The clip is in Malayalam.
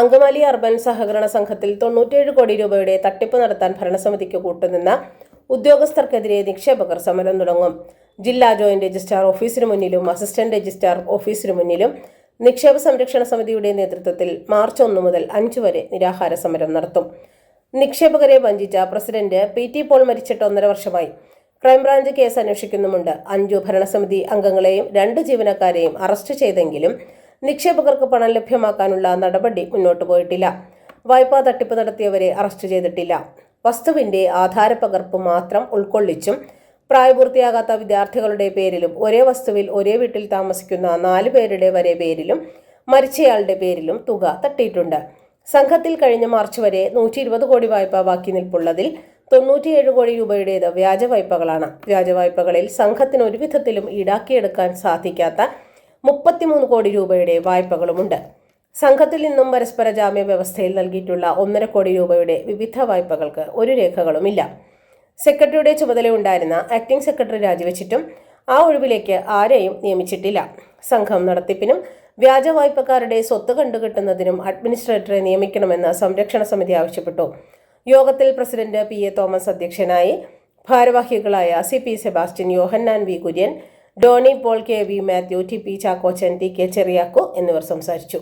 അങ്കമാലി അർബൻ സഹകരണ സംഘത്തിൽ തൊണ്ണൂറ്റേഴ് കോടി രൂപയുടെ തട്ടിപ്പ് നടത്താൻ ഭരണസമിതിക്ക് കൂട്ടുനിന്ന ഉദ്യോഗസ്ഥർക്കെതിരെ നിക്ഷേപകർ സമരം തുടങ്ങും. ജില്ലാ ജോയിന്റ് രജിസ്ട്രാർ ഓഫീസിന് മുന്നിലും അസിസ്റ്റന്റ് രജിസ്ട്രാർ ഓഫീസിന് മുന്നിലും നിക്ഷേപ സംരക്ഷണ സമിതിയുടെ നേതൃത്വത്തിൽ മാർച്ച് ഒന്ന് മുതൽ അഞ്ച് വരെ നിരാഹാര സമരം നടത്തും. നിക്ഷേപകരെ വഞ്ചിച്ച പ്രസിഡന്റ് പി ടി പോൾ മരിച്ചിട്ട് ഒന്നര വർഷമായി. Crime branch case അന്വേഷിക്കുന്നുമുണ്ട്. അഞ്ചു ഭരണസമിതി അംഗങ്ങളെയും രണ്ട് ജീവനക്കാരെയും അറസ്റ്റ് ചെയ്തെങ്കിലും നിക്ഷേപകർക്ക് പണം ലഭ്യമാക്കാനുള്ള നടപടി മുന്നോട്ട് പോയിട്ടില്ല. വായ്പാ തട്ടിപ്പ് നടത്തിയവരെ അറസ്റ്റ് ചെയ്തിട്ടില്ല. വസ്തുവിന്റെ ആധാരപകർപ്പ് മാത്രം ഉൾക്കൊള്ളിച്ചും പ്രായപൂർത്തിയാകാത്ത വിദ്യാർത്ഥികളുടെ പേരിലും ഒരേ വസ്തുവിൽ ഒരേ വീട്ടിൽ താമസിക്കുന്ന നാല് പേരുടെ വരെ പേരിലും മരിച്ചയാളുടെ പേരിലും തുക തട്ടിയിട്ടുണ്ട്. സംഘത്തിൽ കഴിഞ്ഞ മാർച്ച് വരെ നൂറ്റി ഇരുപത് കോടി വായ്പ ബാക്കി നിൽപ്പുള്ളതിൽ തൊണ്ണൂറ്റിയേഴ് കോടി രൂപയുടേത് വ്യാജ വായ്പകളാണ്. വ്യാജ വായ്പകളിൽ സംഘത്തിന് ഒരു വിധത്തിലും ഈടാക്കിയെടുക്കാൻ സാധിക്കാത്ത മുപ്പത്തിമൂന്ന് കോടി രൂപയുടെ വായ്പകളുമുണ്ട്. സംഘത്തിൽ നിന്നും പരസ്പര ജാമ്യ വ്യവസ്ഥയിൽ നൽകിയിട്ടുള്ള ഒന്നര കോടി രൂപയുടെ വിവിധ വായ്പകൾക്ക് ഒരു രേഖകളുമില്ല. സെക്രട്ടറിയുടെ ചുമതലയുണ്ടായിരുന്ന ആക്ടിംഗ് സെക്രട്ടറി രാജിവെച്ചിട്ടും ആ ഒഴിവിലേക്ക് ആരെയും നിയമിച്ചിട്ടില്ല. സംഘം നടത്തിപ്പിനും വ്യാജ വായ്പക്കാരുടെ സ്വത്ത് കണ്ടുകെട്ടുന്നതിനും അഡ്മിനിസ്ട്രേറ്ററെ നിയമിക്കണമെന്ന് സംരക്ഷണ സമിതി ആവശ്യപ്പെട്ടു. യോഗത്തിൽ പ്രസിഡന്റ് പി എ തോമസ് അധ്യക്ഷനായി ഭാരവാഹികളായ C P Sebastian Yohannan V Kurian Doni Paul K V Mathew T P Chakkochan T K Cheriyako എന്നിവർ സംസാരിച്ചു.